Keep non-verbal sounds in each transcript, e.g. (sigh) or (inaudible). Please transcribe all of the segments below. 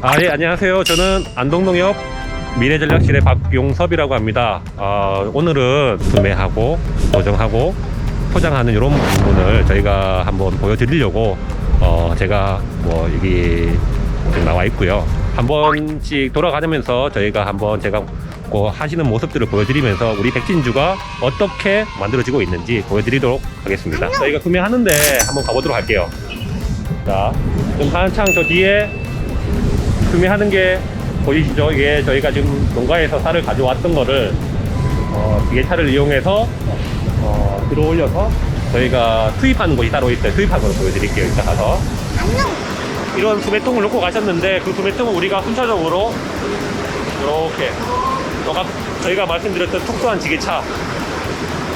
아, 예, 안녕하세요. 저는 안동농협 미래전략실의 박용섭이라고 합니다. 어, 오늘은 구매하고 보정하고 포장하는 이런 부분을 저희가 한번 보여드리려고 어, 제가 뭐 여기 나와 있고요. 한 번씩 돌아가면서 저희가 한번 제가 그 하시는 모습들을 보여드리면서 우리 백진주가 어떻게 만들어지고 있는지 보여드리도록 하겠습니다. 저희가 구매하는데 한번 가보도록 할게요. 자, 지금 한창 저 뒤에 구매하는 게 보이시죠? 이게 저희가 지금 농가에서 쌀을 가져왔던 거를 어, 뒤에 차를 이용해서 어, 들어 올려서 저희가 투입하는 곳이 따로 있어요. 투입하는 걸 보여드릴게요. 이따 가서. 이런 구매통을 놓고 가셨는데 그 구매통은 우리가 순차적으로 이렇게 저희가 말씀드렸던 특수한 지게차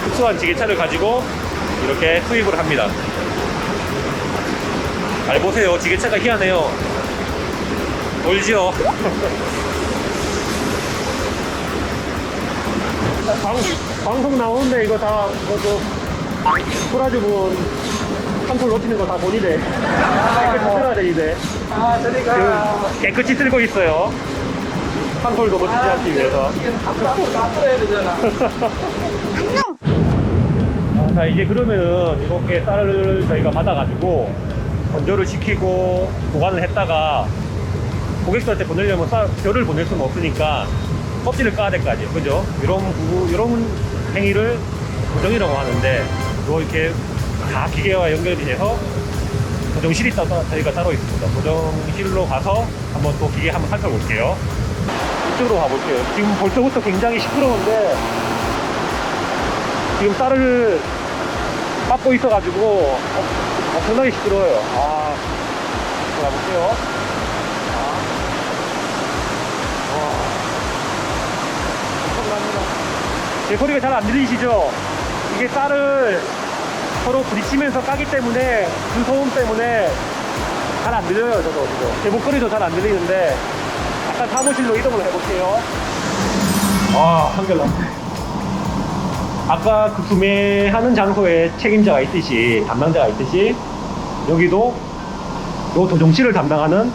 특수한 지게차를 가지고 이렇게 투입을 합니다. 잘 보세요. 지게차가 희한해요. 돌지요. 방, 방송 나오는데 이거 다 뭐죠? 풀어주면 한풀 놓치는 거 다 본이래. 깨끗이 쓸어야 돼 이제. 아, 저희가 지금 깨끗이 쓸고 있어요. 한풀도 놓치지 않기 위해서. 앞으로 다 풀어야 되잖아. 아, (laughs) 자 이제 그러면은 이렇게 쌀을 저희가 받아가지고 건조를 시키고 보관을 했다가 고객들한테 보내려면 쌀, 벼를 보낼 수는 없으니까 껍질을 까야 될거 아니에요. 그죠? 이런 부 이런 행위를 고정이라고 하는데 요 이렇게 다 기계와 연결이 돼서 고정실이 따 저희가 따로 있습니다. 고정실로 가서 한번 또 기계 한번 살펴볼게요. 이쪽으로 가볼게요. 지금 벌써부터 굉장히 시끄러운데 지금 쌀을 빻고 있어가지고 어, 엄청나게 시끄러워요. 아, 제 소리가 잘 안 들리시죠? 이게 쌀을 서로 부딪히면서 까기 때문에 그 소음 때문에 잘 안 들려요, 저도 지금. 제 목소리도 잘 안 들리는데 잠깐 사무실로 이동을 해볼게요. 아, 한결 났네. 아까 그 구매하는 장소에 책임자가 있듯이 담당자가 있듯이 여기도 요 도종실을 담당하는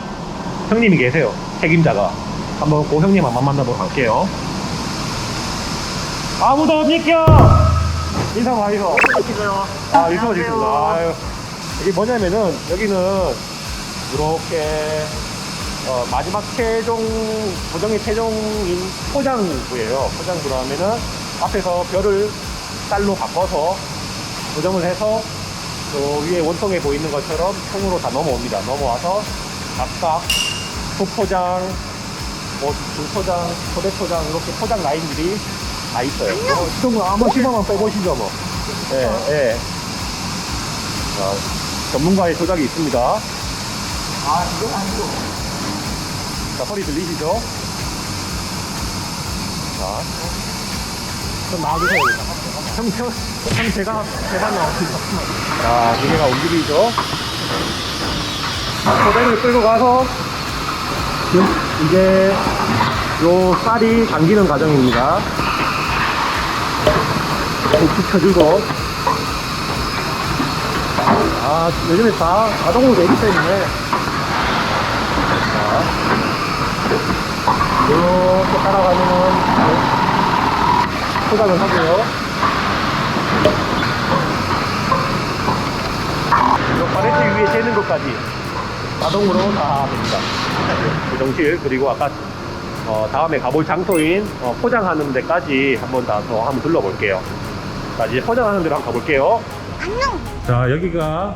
형님이 계세요 책임자가 한번 그 형님 한번 만나보러 갈게요 아무도 없니까 인사 많이 서아 인사 드리겠습니다 아유. 이게 뭐냐면은 여기는 이렇게 어, 마지막 최종 고정의 최종인 포장부예요. 포장부라 하면은 앞에서 별을 쌀로 바꿔서 고정을 해서 저 위에 원통에 보이는 것처럼 통으로 다 넘어옵니다. 넘어와서 각각 소포장, 뭐 중포장, 소대포장 이렇게 포장 라인들이 다 있어요. 뭐 지금 한번 시범만 빼보시죠 뭐. 예, 예. 자, 전문가의 조작이 있습니다. 아, 이건 아니고. 자, 소리 들리시죠? 자. 좀 나와주세요. 형, 형, 형, 제가, 제가 나왔습니다. 자, 기계가 움직이죠? 소대를 끌고 가서, 지금 이제, 요 쌀이 당기는 과정입니다. 툭툭 쳐주고. 아, 요즘에 다 자동으로 되기 때문에. 자. 이렇게 따라가면은 포장을 하고요. 이 바레트 위에 재는 것까지 자동으로 다 됩니다. 고정실 그리고 아까 어, 다음에 가볼 장소인 어, 포장하는 데까지 한번 더 한번 둘러볼게요. 자 이제 포장하는 데로 한번 가볼게요. 자 여기가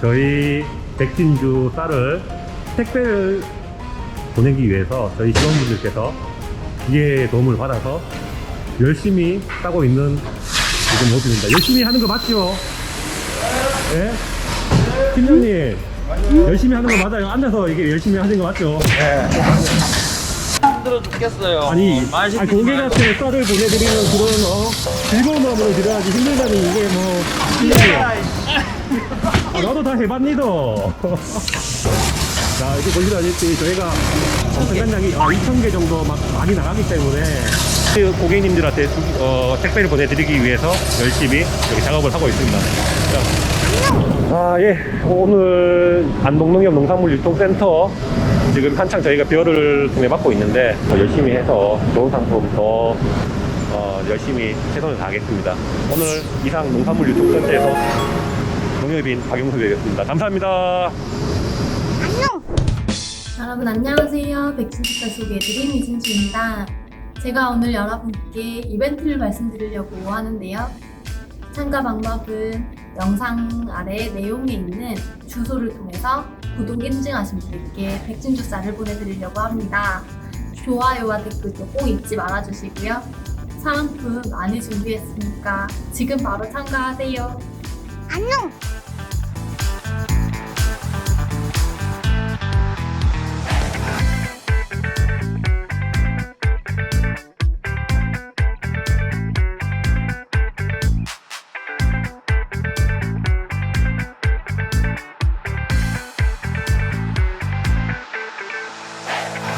저희 백진주 쌀을 택배를 보내기 위해서 저희 직원분들께서 기계의 도움을 받아서 열심히 싸고 있는 지금 모습입니다. 열심히 하는 거 맞죠? 예? 팀장님 열심히 하는 거 맞아요? 앉아서 이게 열심히 하는 거 맞죠? 힘들어 죽겠어요. 아니, 말 아니 고객한테 쌀을 보내드리는 그런 어, 즐거운 마음으로 드려야지 힘들다니 이게 뭐 아, 나도 다 해봤니다. (laughs) 자, 이렇게 보시다시피 저희가 생산량이 아, 2,000개 정도 막 많이 나가기 때문에 그 고객님들한테 두- 어, 택배를 보내드리기 위해서 열심히 여기 작업을 하고 있습니다. 자, 아, 예. 오늘 안동농협 농산물 유통센터 지금 한창 저희가 비어를 통해 받고 있는데 더 열심히 해서 좋은 상품 더 어, 열심히 최선을 다하겠습니다. 오늘 이상 농산물 전체에서 농협인 박용섭이었습니다. 감사합니다. 여러분 안녕하세요. 백진식가 소개해드린 이진주입니다. 제가 오늘 여러분께 이벤트를 말씀드리려고 하는데요. 참가 방법은 영상 아래 내용에 있는 주소를 통해서 구독 인증하신 분들께 백진주 쌀을 보내드리려고 합니다. 좋아요와 댓글도 꼭 잊지 말아주시고요. 사은품 많이 준비했으니까 지금 바로 참가하세요. 안녕!